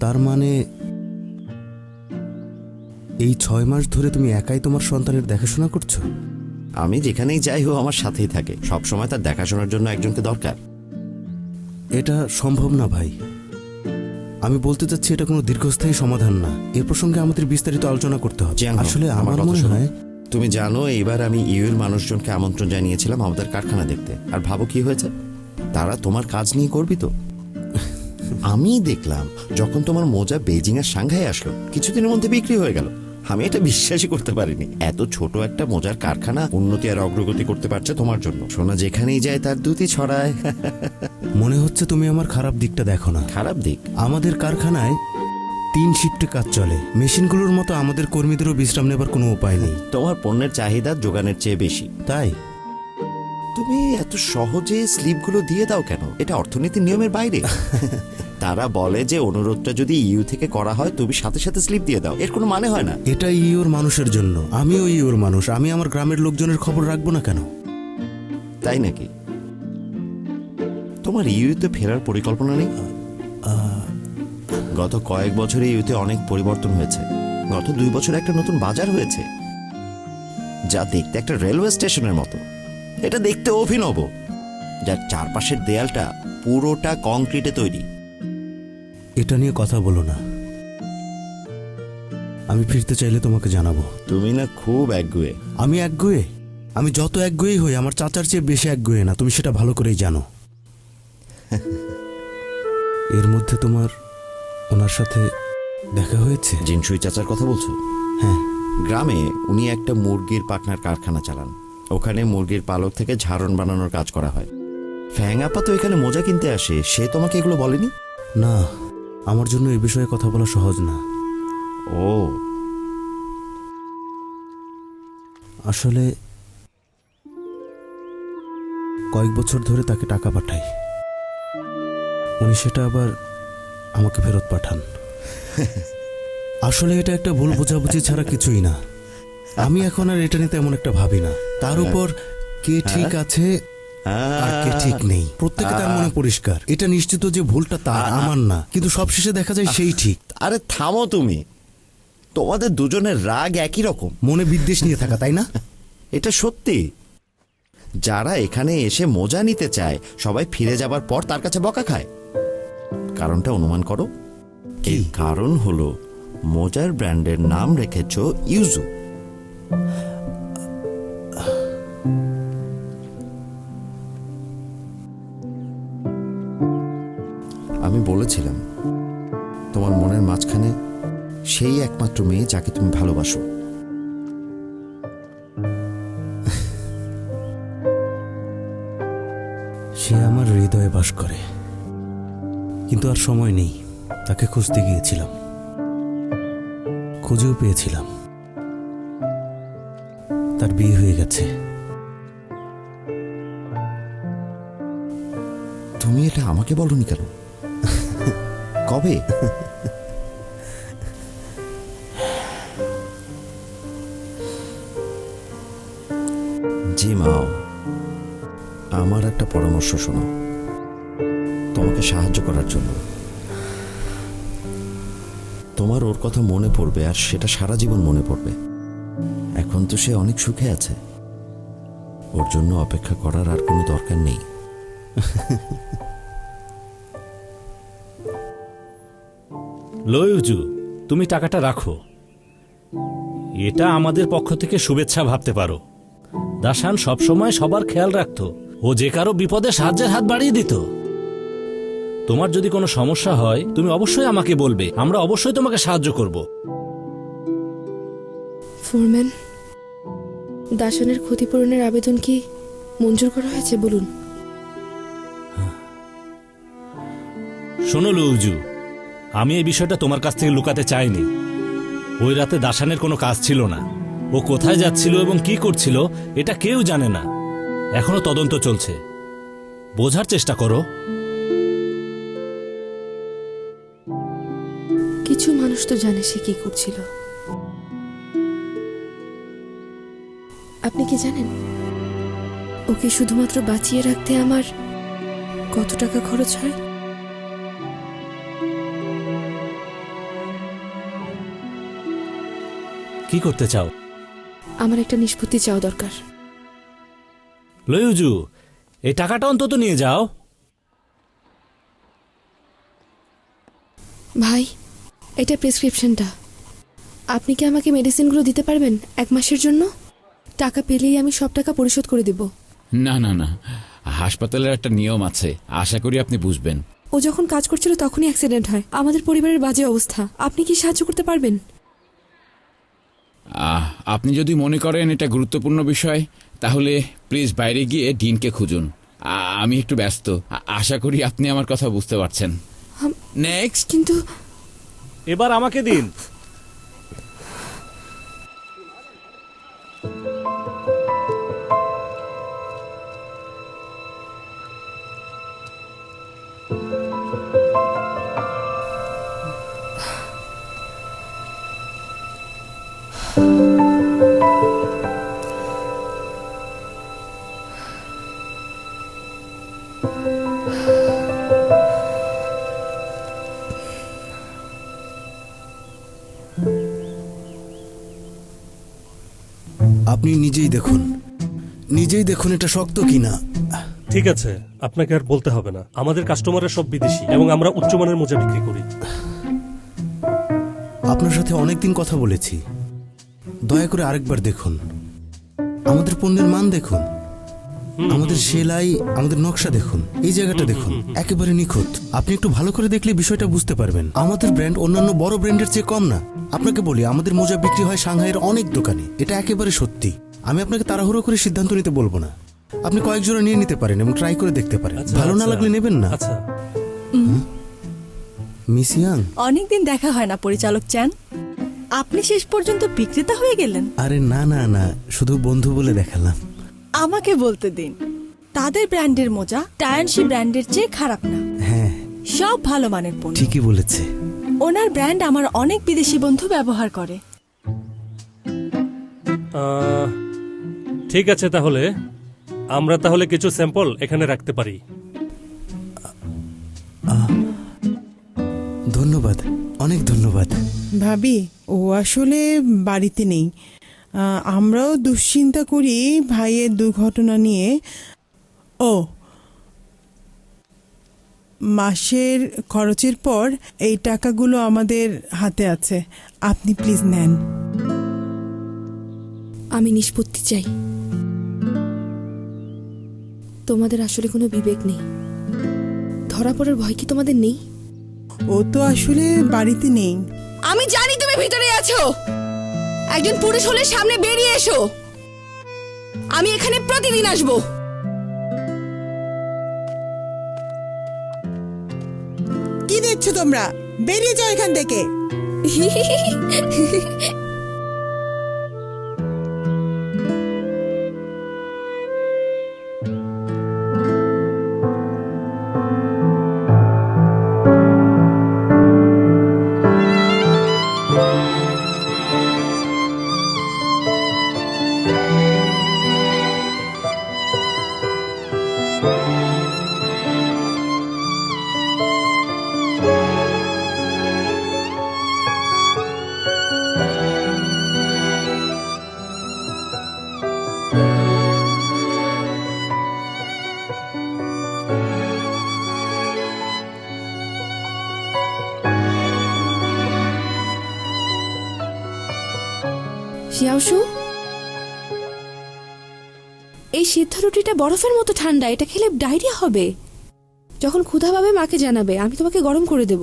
তার মানে এই ছয় মাস ধরে তুমি একাই তোমার সন্তানের দেখাশোনা করছ? আমি যেখানেই যাই হোক আমার সাথেই থাকে। সব সময় তার দেখাশোনার জন্য একজনকে দরকার। এটা সম্ভব না ভাই। আমি বলতে চাচ্ছি এটা কোনো দীর্ঘস্থায়ী সমাধান না। এর প্রসঙ্গে আমাদের বিস্তারিত আলোচনা করতে হবে। আসলে আমার মনে হয় তুমি জানো এইবার আমি ইউএর মানুষজনকে আমন্ত্রণ জানিয়েছিলাম আমাদের কারখানা দেখতে। আর ভাবো কি হয়েছে? তারা তোমার কাজ নিয়ে করবি তো আমি দেখলাম যখন তোমার মোজা বেজিং এর সাংঘাই আসলো কিছুদিনের মধ্যে বিক্রি হয়ে গেল। আমি এটা বিশ্বাসই করতে পারিনি। এত ছোট একটা মোজার কারখানা উন্নতি আর অগ্রগতি করতে পারছে তোমার জন্য। সোনা যেখানেই যায় তার দুটি ছড়ায়। মনে হচ্ছে তুমি আমার খারাপ দিকটা দেখো না। খারাপ দিক? আমাদের কারখানায় তিন শিফটে কাজ চলে। মেশিনগুলোর মতো আমাদের কর্মীদেরও বিশ্রাম নেবার কোনো উপায় নেই। তোমার পণ্যের চাহিদা যোগানের চেয়ে বেশি। তাই? তুমি এত সহজে স্লিপগুলো দিয়ে দাও কেন? এটা অর্থনীতির নিয়মের বাইরে। তারা বলে যে অনুরোধটা যদি ইউ থেকে করা হয় তুমি সাথে সাথে স্লিপ দিয়ে দাও। এর কোনো মানে হয় না। এটা ইউর মানুষের জন্য। আমিও ইউর মানুষ। আমি আমার গ্রামের লোকজনের খবর রাখব না কেন? তাই নাকি? তোমার ইউতে ফেরার পরিকল্পনা নেই? গত কয়েক বছরে ইউতে অনেক পরিবর্তন হয়েছে। গত দুই বছরে একটা নতুন বাজার হয়েছে। যা দেখতে একটা রেলওয়ে স্টেশনের মতো। এটা দেখতে অভিনব। যার চারপাশের দেয়ালটা পুরোটা কংক্রিটে তৈরি। এটা নিয়ে কথা বলো না। আমি ফিরতে চাইলে তোমাকে জানাব। তুমি না খুব একগুয়ে। আমি একগুয়ে? আমি যত একগুয়েই হই আমার চাচার চেয়ে বেশি একগুয়ে না তুমি সেটা ভালো করেই জানো। এর মধ্যে তোমার ওনার সাথে দেখা হয়েছে? জিনসুই চাচার কথা বলছো? হ্যাঁ। গ্রামে উনি একটা মুরগির পাখনার কারখানা চালান। ওখানে মুরগির পালক থেকে ঝাড়ন বানানোর কাজ করা হয়। ফ্যাং আপা তো এখানে মোজা কিনতে আসে সে তোমাকে এগুলো বলেনি? না। আমার জন্য এই বিষয়ে কথা বলা সহজ না। ও। আসলে কয়েক বছর ধরে তাকে টাকা পাঠাই। উনি সেটা আবার আমাকে ফেরত পাঠান। আসলে এটা একটা ভুল বোঝাবুঝি ছাড়া কিছুই না। আমি এখন আর এটা নিয়ে তেমন একটা ভাবি না। তার উপর কে ঠিক আছে আর কে ঠিক নেই। প্রত্যেকে তার মনে পরিষ্কার। এটা নিশ্চিত যে ভুলটা তার আমার না। কিন্তু সবশেষে দেখা যায় সেই ঠিক। আরে থামো তুমি। তোমাদের দুজনের রাগ একই রকম। মনে বিদ্বেষ নিয়ে থাকা তাই না? এটা সত্যি। যারা এখানে এসে মজা নিতে চায় সবাই ফিরে যাবার পর তার কাছে বকা খায়। কারণটা অনুমান করো। এর কারণ হলো মোজার ব্র্যান্ডের নাম রেখেছ ইউজু। আমি বলেছিলাম তোমার মনের মাঝখানে সেই একমাত্র মেয়ে যাকে তুমি ভালোবাসো। সে আমার হৃদয়ে বাস করে। কিন্তু আর সময় নেই তাকে খুঁজতে গিয়েছিলাম। খুঁজেও পেয়েছিলাম। তার বিয়ে হয়ে গেছে। তুমি এটা আমাকে বলনি কেন? কবে? জি মাও আমার একটা পরামর্শ শোনো। তোমাকে সাহায্য করার জন্য। তোমার ওর কথা মনে পড়বে আর সেটা সারা জীবন মনে পড়বে। এখন তো সে অনেক সুখে আছে। ওর জন্য অপেক্ষা করার আর কোনো দরকার নেই। লয়ুজু তুমি টাকাটা রাখো। এটা আমাদের পক্ষ থেকে শুভেচ্ছা ভাবতে পারো। দাসান সবসময় সবার খেয়াল রাখতো ও যে কারও বিপদে সাহায্যের হাত বাড়িয়ে দিত। তোমার যদি কোনো সমস্যা হয় তুমি অবশ্যই আমাকে বলবে আমরা অবশ্যই তোমাকে সাহায্য করব। ফোরম্যান দাসানের ক্ষতিপূরণের আবেদন কি মঞ্জুর করা হয়েছে বলুন? শোনো লৌজু আমি এই বিষয়টা তোমার কাছ থেকে লুকাতে চাইনি। ওই রাতে দাসানের কোনো কাজ ছিল না। ও কোথায় যাচ্ছিল এবং কি করছিল, এটা কেউ জানে না। এখনও তদন্ত চলছে। বোঝার চেষ্টা করো। কিছু মানুষ তো জানে সে কি করছিল। আপনি কি জানেন? ওকে শুধুমাত্র বাঁচিয়ে রাখতে আমার কত টাকা খরচ হয়? কি করতে চাও? আমার একটা নিষ্পত্তি চাওয়া দরকার। লয়ুজু এই টাকাটা অন্তত নিয়ে যাও। ভাই এটা প্রেসক্রিপশনটা। আপনি কি আমাকে মেডিসিনগুলো দিতে পারবেন এক মাসের জন্য? টাকা পেলেই আমি সব টাকা পরিশোধ করে দেব। না না না। হাসপাতালের একটা নিয়ম আছে আশা করি আপনি বুঝবেন। ও যখন কাজ করছিল তখনই অ্যাক্সিডেন্ট হয়। আমাদের পরিবারের বাজে অবস্থা। আপনি কি সাহায্য করতে পারবেন? আপনি যদি মনে করেন এটা গুরুত্বপূর্ণ বিষয় তাহলে প্লিজ বাইরে গিয়ে ডিনকে খুঁজুন। আমি একটু ব্যস্ত। আশা করি আপনি আমার কথা বুঝতে পারছেন। নেক্সট কিন্তু এবার আমাকে দিন। আপনি নিজেই দেখুন। নিজেই দেখুন এটা শক্ত কিনা। ঠিক আছে আপনাকে আর বলতে হবে না। আমাদের কাস্টমাররা সব বিদেশি এবং আমরা উচ্চমানের মোজা বিক্রি করি। আপনার সাথে অনেকদিন কথা বলেছি। দয়া করে আরেকবার দেখুন। আমাদের পণ্যের মান দেখুন। আমাদের সেলাই আমাদের নকশা দেখুন। এই জায়গাটা দেখুন। একেবারে নিখুঁত। আপনি একটু ভালো করে দেখলে বিষয়টা বুঝতে পারবেন। আমাদের ব্র্যান্ড অন্যান্য বড় ব্র্যান্ডের চেয়ে কম না। আপনাকে বলি আমাদের মোজা বিক্রি হয় সাংহাইয়ের অনেক দোকানে। এটা একেবারে সত্যি। আমি আপনাকে তাড়াহুড়ো করে সিদ্ধান্ত নিতে বলব না। আপনি কয়েক জোড়া নিয়ে নিতে পারেন এবং ট্রাই করে দেখতে পারেন। আচ্ছা, ভালো না আচ্ছা। লাগলে নেবেন না। আচ্ছা। Miss Young. অনেকদিন দেখা হয় না পরিচালক চান আপনি শেষ পর্যন্ত বিক্রেতা হয়ে গেলেন। আরে না না না। শুধু বন্ধু বলে দেখালাম। আমাকে বলতে দিন। তাদের ব্র্যান্ডের মোজা টায়ানশি ব্র্যান্ডের চেয়ে খারাপ না। হ্যাঁ। সব ভালো মানের পণ্য। ঠিকই বলেছে। ওনার ব্র্যান্ড আমার অনেক বিদেশি বন্ধু ব্যবহার করে। আহ, ঠিক আছে তাহলে। আমরা তাহলে কিছু স্যাম্পল এখানে রাখতে পারি। ধন্যবাদ। অনেক ধন্যবাদ। ভাবি ও আসলে বাড়িতে নেই। আমরাও দুশ্চিন্তা করি ভাইয়ের দুর্ঘটনা নিয়ে। ও মাসের খরচের পর এই টাকাগুলো আমাদের হাতে আছে। আপনি প্লিজ নেন। আমি নিষ্পত্তি চাই। তোমাদের আসলে কোনো বিবেক নেই। ধরা পড়ার ভয় কি তোমাদের নেই? ও তো আসলে বাড়িতে নেই। আমি জানি তুমি ভিতরে আছো। একজন পুরুষ হলে সামনে বেরিয়ে এসো। আমি এখানে প্রতিদিন আসব। কি দেখছ তোমরা? বেরিয়ে যাও এখান থেকে। সিদ্ধ রুটিটা বরফের মতো ঠান্ডা, এটা খেলে ডায়রিয়া হবে। যখন ক্ষুধা পাবে, মাকে জানাবে, আমি তোমাকে গরম করে দেব।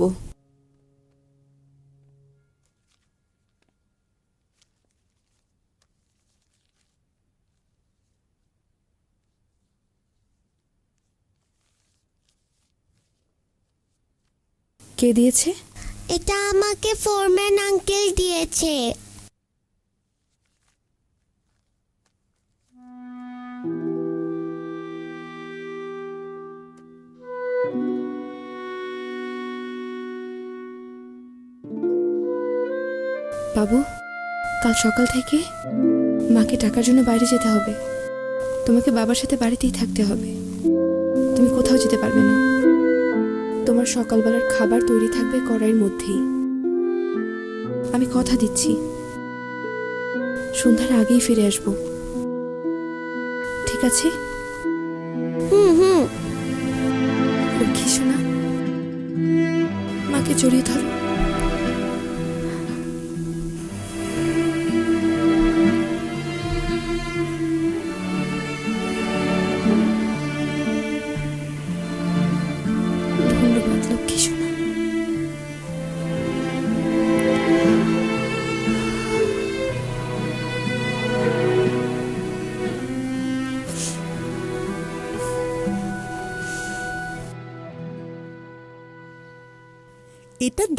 কে দিয়েছে? এটা আমাকে ফোরম্যান আঙ্কেল দিয়েছে। বাবু কাল সকাল থেকে মাকে টাকার জন্য বাইরে যেতে হবে। তোমাকে বাবার সাথে বাড়িতেই থাকতে হবে। তুমি কোথাও যেতে পারবে না। তোমার সকালবেলার খাবার তৈরি থাকবে কড়াইয়ের মধ্যেই। আমি কথা দিচ্ছি। সন্ধ্যার আগেই ফিরে আসব। ঠিক আছে? হুম হুম। লক্ষ্মী শোনা মাকে জড়িয়ে ধরো।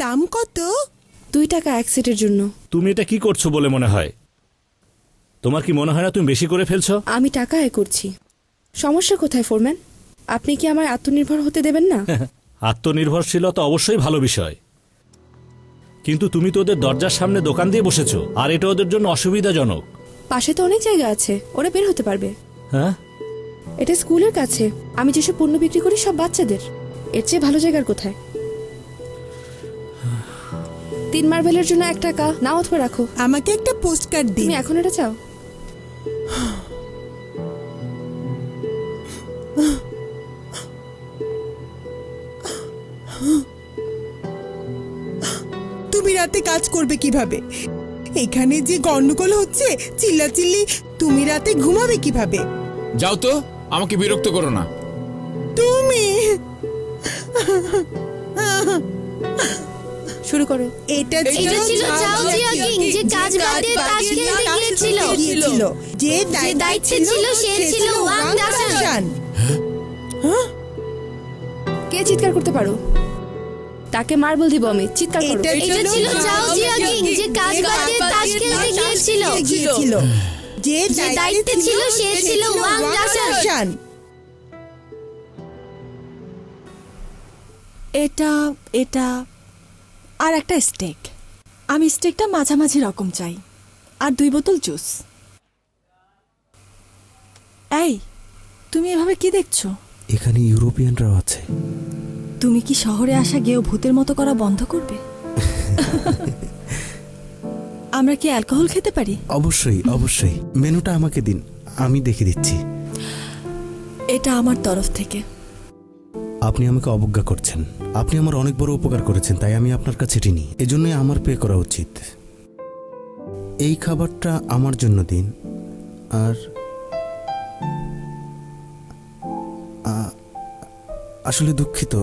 দাম কত? দুই টাকা এক সেটের জন্য। তুমি এটা কি করছ বলে মনে হয়? তোমার কি মনে হয় না তুমি বেশি করে ফেলছো? আমি টাকা আয় করছি। সমস্যা কোথায় ফোরম্যান? আপনি কি আমায় আত্মনির্ভর হতে দেবেন না? আত্মনির্ভরশীলতা অবশ্যই ভালো বিষয়। কিন্তু তুমি তো ওদের দরজার সামনে দোকান দিয়ে বসেছো আর এটা ওদের জন্য অসুবিধাজনক। পাশে তো অনেক জায়গা আছে ওরা বের হতে পারবে। হ্যাঁ? এটা স্কুলের কাছে আমি যেসব পণ্য বিক্রি করি সব বাচ্চাদের। এর চেয়ে ভালো জায়গার কোথায়? তিন মার্বেলের জন্য এক টাকা। নাও অথবা রাখো। আমাকে একটা পোস্ট কার্ড দিন। তুমি এখন এটা চাও? তুমি রাতে কাজ করবে কীভাবে? এখানে যে গন্ডগোল হচ্ছে চিল্লাচিল্লি তুমি রাতে ঘুমাবে কীভাবে? যাও তো আমাকে বিরক্ত করো না। তুমি! শুরু করো। এটা ছিল চাও যে কাজ বাদ দিয়ে তাস খেলতে গিয়েছিল গিয়েছিল যে দায়িত্বে ছিল সে ছিল ওয়াং দাসান। কে চিৎকার করতে পারো? তাকে মার্বেল দিব আমি চিৎকার করো। এটা ছিল চাও জিয়া যে কাজ বাদ দিয়ে তাস খেলতে গিয়েছিল গিয়েছিল যে দায়িত্বে ছিল সে ছিল ওয়াং দাসান। এটা এটা আর একটা স্টেক আমি স্টেকটা মাঝামাঝি রকম চাই। আর দুই বোতল জুস এই তুমি এভাবে কি দেখছ? এখানে ইউরোপিয়ানরাও আছে। তুমি কি শহরে আসা গেও ভূতের মতো করা বন্ধ করবে? আমরা কি অ্যালকোহল খেতে পারি? অবশ্যই অবশ্যই। মেনুটা আমাকে দিন। আমি দেখে দিচ্ছি। এটা আমার তরফ থেকে। আপনি আমাকে অবজ্ঞা করছেন। আপনি আমার অনেক বড় উপকার করেছেন তাই আমি আপনার কাছে ঋণী। এজন্যই আমার পে করা উচিত। এই খাবারটা আমার জন্য দিন। আর আসলে দুঃখিত।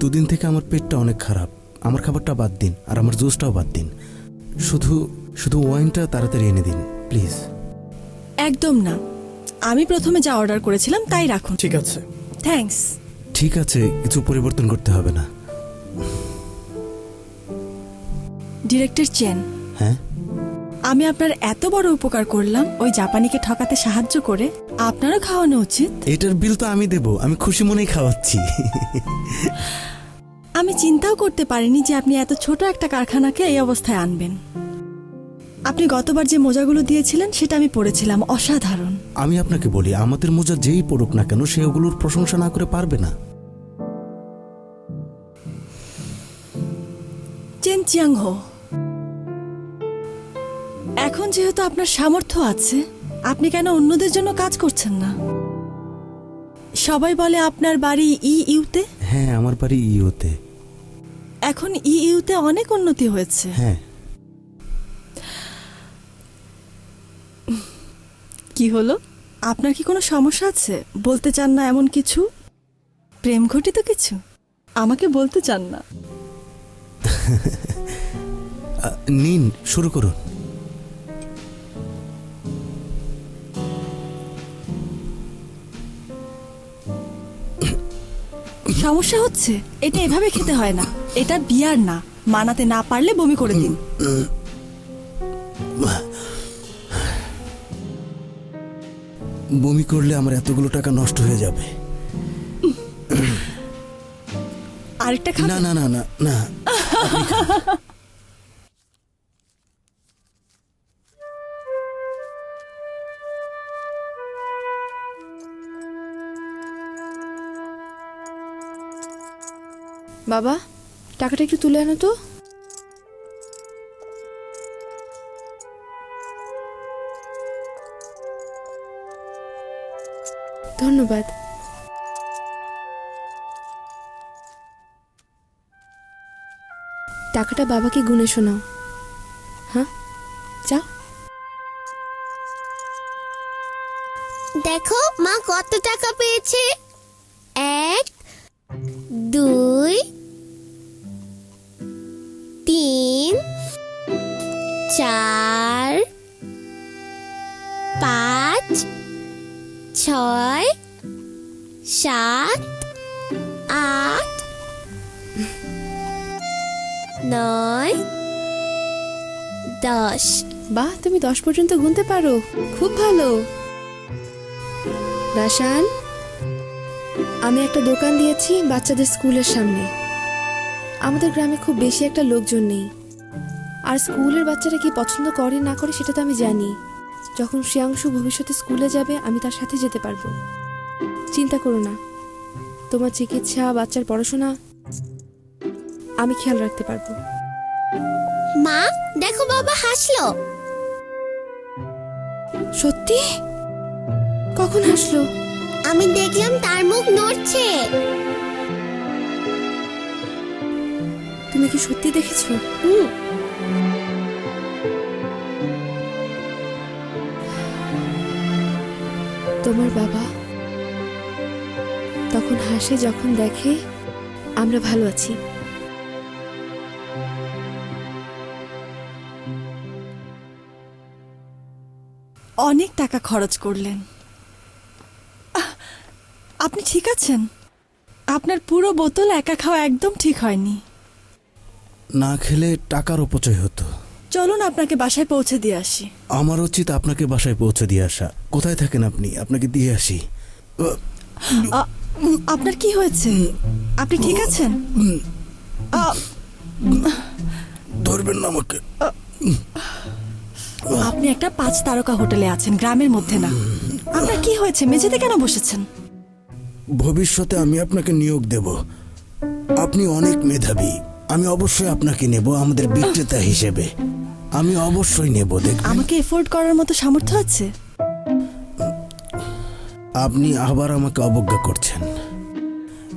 দুদিন থেকে আমার পেটটা অনেক খারাপ। আমার খাবারটা বাদ দিন আর আমার জুসটাও বাদ দিন। শুধু শুধু ওয়াইনটা তাড়াতাড়ি এনে দিন প্লিজ। একদম না। আমি প্রথমে যা অর্ডার করেছিলাম তাই রাখুন। ঠিক আছে। থ্যাঙ্কস ঠিক আছে কিছু পরিবর্তন করতে হবে না। ডিরেক্টর চেন হ্যাঁ? আমি আপনার এত বড় উপকার করলাম ওই জাপানিকে ঠকাতে সাহায্য করে। আপনারও খাওয়ানো উচিত। এটার বিল তো আমি দেব আমি খুশি মনেই খাওয়াচ্ছি। আমি চিন্তাও করতে পারিনি যে আপনি এত ছোট একটা কারখানাকে এই অবস্থায় আনবেন। আপনি গতবার যে মোজাগুলো দিয়েছিলেন সেটা আমি পড়েছিলাম। অসাধারণ। আমি আপনাকে বলি আমাদের মোজা যেই পড়ুক না কেন সে ওগুলোর প্রশংসা না করে পারবে না। চেন চিয়াং হো এখন যেহেতু আপনার সামর্থ্য আছে আপনি কেন অন্যদের জন্য কাজ করছেন না? সবাই বলে আপনার বাড়ি ই ইউতে হ্যাঁ আমার বাড়ি ইউতে এখন ই ইউতে অনেক উন্নতি হয়েছে। হ্যাঁ। কি হলো? আপনার কি কোনো সমস্যা আছে? বলতে চান না এমন কিছু? প্রেম ঘটিত কিছু? আমাকে বলতে চান না। নিন শুরু করুন। সমস্যা হচ্ছে এটা এভাবে খেতে হয় না। এটা বিয়ার না। মানাতে না পারলে বমি করে দিন। বমি করলে আমার এতগুলো টাকা নষ্ট হয়ে যাবে। আরেকটা না খাবেন না না না না। আপনি বাবা টাকাটা একটু তুলে আনো তো। ধন্যবাদ। টাকাটা বাবাকে গুনে শোনাও। হ্যাঁ? যাও। দেখো মা কত টাকা পেয়েছে? নয়, দশ। বাহ, তুমি দশ পর্যন্ত গুনতে পারো। খুব ভালো। দাসান আমি একটা দোকান দিয়েছি বাচ্চাদের স্কুলের সামনে। আমাদের গ্রামে খুব বেশি একটা লোকজন নেই। আর স্কুলের বাচ্চারা কি পছন্দ করে না করে সেটা তো আমি জানি। যখন শ্রেয়াংশু ভবিষ্যতে স্কুলে যাবে, আমি তার সাথে যেতে পারব। চিন্তা করো না। তোমার চিকিৎসা, বাচ্চার পড়াশোনা আমি খেয়াল রাখতে পারব। মা দেখো বাবা হাসলো। সত্যি? কখন হাসলো? আমি দেখলাম তার মুখ নড়ছে। তুমি কি সত্যি দেখেছ? হুম। তোমার বাবা তখন হাসে যখন দেখে আমরা ভালো আছি। অনেক টাকা খরচ করলেন। আপনি ঠিক আছেন? আপনার পুরো বোতল একা খাওয়া একদম ঠিক হয়নি। না খেলে টাকার অপচয় হতো। চলুন আপনাকে বাসায় পৌঁছে দিয়ে আসি। আমার উচিত আপনাকে বাসায় পৌঁছে দিয়ে আসা। কোথায় থাকেন আপনি? আপনাকে দিয়ে আসি। আপনার কি হয়েছে? আপনি ঠিক আছেন? ধরবেন না আমাকে। আপনি একটা পাঁচ তারকা হোটেলে আছেন গ্রামের মধ্যে না। আপনার কি হয়েছে? মেঝেতে কেন বসেছেন? ভবিষ্যতে আমি আপনাকে নিয়োগ দেব। আপনি অনেক মেধাবী। আমি অবশ্যই আপনাকে নেব আমাদের বিক্রেতা হিসেবে। আমি অবশ্যই নেব দেখ আমাকে এফোর্ড করার মতো সামর্থ্য আছে? আপনি আবার আমাকে অবজ্ঞা করছেন।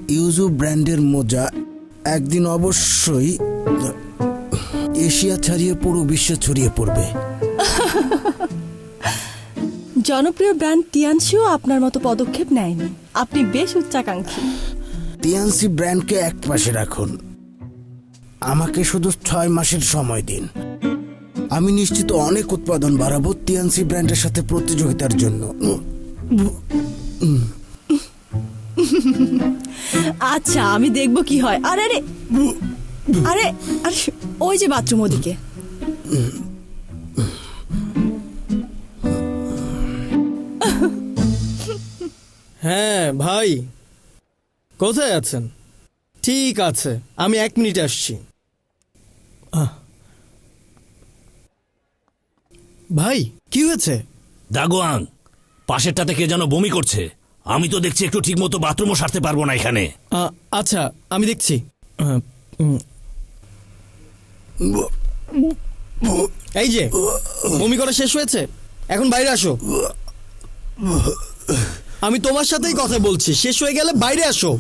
ইউজু ব্র্যান্ডের মোজা একদিন অবশ্যই এশিয়া ছাড়িয়ে পুরো বিশ্বে ছড়িয়ে পড়বে। জনপ্রিয় ব্র্যান্ড তিয়ানশিও আপনার মতো পদক্ষেপ নেয়নি। আপনি বেশ উচ্চাকাঙ্ক্ষী। টিএনসি ব্র্যান্ডকে এক পাশে রাখুন। আমাকে শুধু ছয় মাসের সময় দিন। আমি নিশ্চিত অনেক উৎপাদন বাড়াবো টিএনসি ব্র্যান্ডের সাথে প্রতিযোগিতার জন্য। আচ্ছা আমি দেখব কি হয়। আরে আরে আরে আরে ওই যে বাথরুম ওদিকে। হ্যাঁ ভাই। কোথায় আছেন? ঠিক আছে আমি এক মিনিট আসছি। আহ। ভাই কি হয়েছে? দাগোয়াং পাশেরটাতে কে যেন বমি করছে। আমি তো দেখছি একটু ঠিক মতো বাথরুমও সারতে পারব না এখানে। আচ্ছা আমি দেখছি। আহ, উম। এই যে বমি করা শেষ হয়েছে? এখন বাইরে আসো। আমি তোমার সাথেই কথা বলছি। শেষ হয়ে গেলে বাইরে আসো।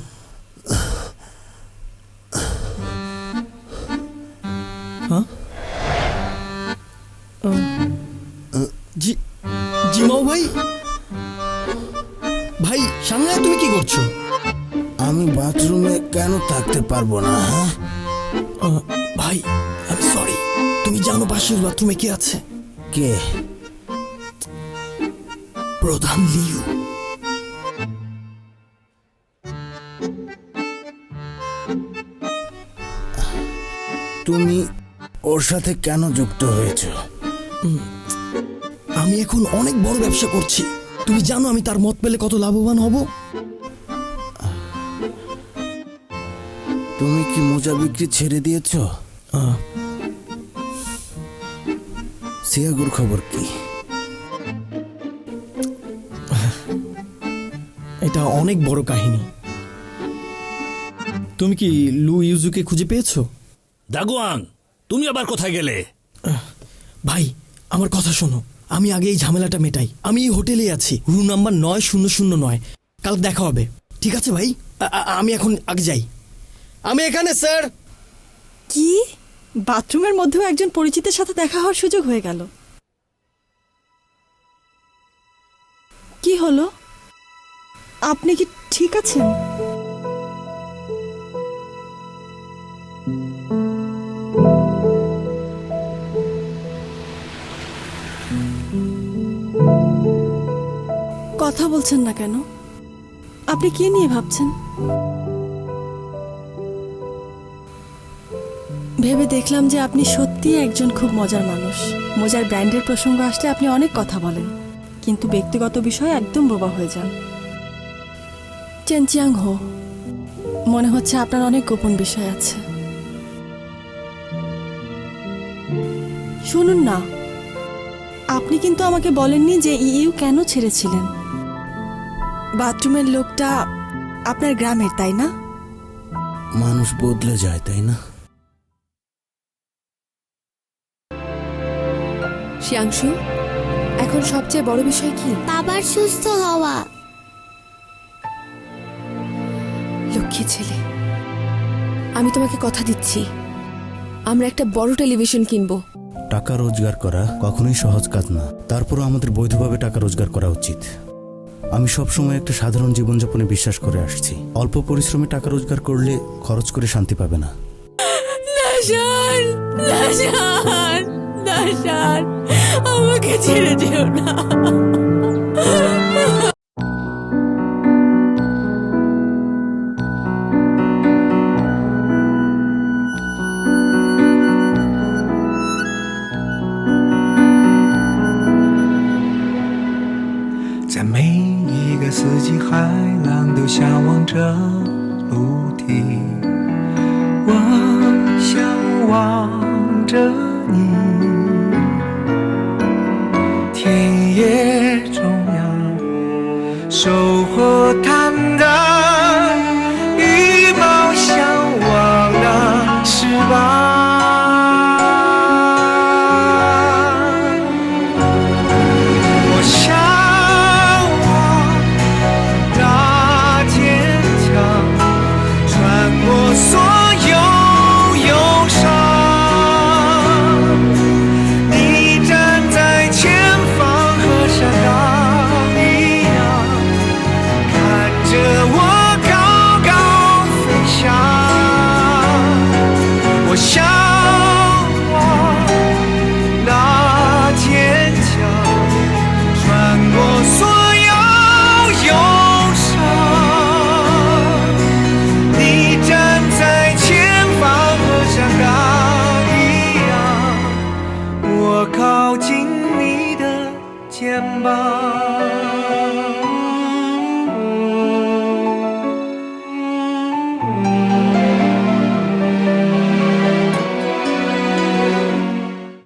হ্যাঁ? জিমাও ভাই? এখানে তুমি কি করছ? আমি বাথরুমে কেন থাকতে পারব না হ্যাঁ? ভাই আমি সরি তুমি জানো পাশের বাথরুমে কে আছে? কে? প্রধান লিউ। তুমি ওর সাথে কেন যুক্ত হয়েছো? আমি এখন অনেক বড় ব্যবসা করছি। তুমি জানো আমি তার মত পেলে কত লাভবান হব? তুমি কি মোজা বিক্রি ছেড়ে দিয়েছ? সিয়াগুর খবর কি? এটা অনেক বড় কাহিনী। তুমি কি লু ইউজুকে খুঁজে পেয়েছ? দাগুয়াং তুমি আবার কোথায় গেলে? ভাই আমার কথা শোনো। আমি আগে এই ঝামেলাটা মেটাই। আমি এই হোটেলে আছি। রুম নাম্বার নয় শূন্য শূন্য নয়। কাল দেখা হবে। ঠিক আছে ভাই? আমি এখন আগে যাই। আমি এখানে স্যার! কি? বাথরুমের মধ্যেও একজন পরিচিতের সাথে দেখা হওয়ার সুযোগ হয়ে গেল। কি হলো? আপনি কি ঠিক আছেন? কথা বলছেন না কেন? আপনি কি নিয়ে ভাবছেন? ভেবে দেখলাম যে আপনি সত্যিই একজন খুব মজার মানুষ। মজার ব্র্যান্ডের প্রসঙ্গ আসলে আপনি অনেক কথা বলেন, কিন্তু ব্যক্তিগত বিষয়ে একদম বোবা হয়ে যান। চেনচিয়াং হো। মনে হচ্ছে আপনার অনেক গোপন বিষয় আছে। শুনুন না। আপনি কিন্তু আমাকে বলেননি যে ইইউ কেন ছেড়েছিলেন। বাথরুমের লোকটা আপনার গ্রামের তাই না? মানুষ বদলে যায় তাই না? শিয়াংশু এখন সবচেয়ে বড় বিষয় কি? বাবার সুস্থ হওয়া। লক্ষ্মী ছেলে আমি তোমাকে কথা দিচ্ছি। আমরা একটা বড় টেলিভিশন কিনবো। টাকা রোজগার করা কখনোই সহজ কাজ না। তারপরও আমাদের বৈধভাবে টাকা রোজগার করা উচিত। আমি সবসময় একটা সাধারণ জীবনযাপনে বিশ্বাস করে আসছি। অল্প পরিশ্রমে টাকা রোজগার করলে খরচ করে শান্তি পাবে না। আমাকে ছেড়ে যেও না।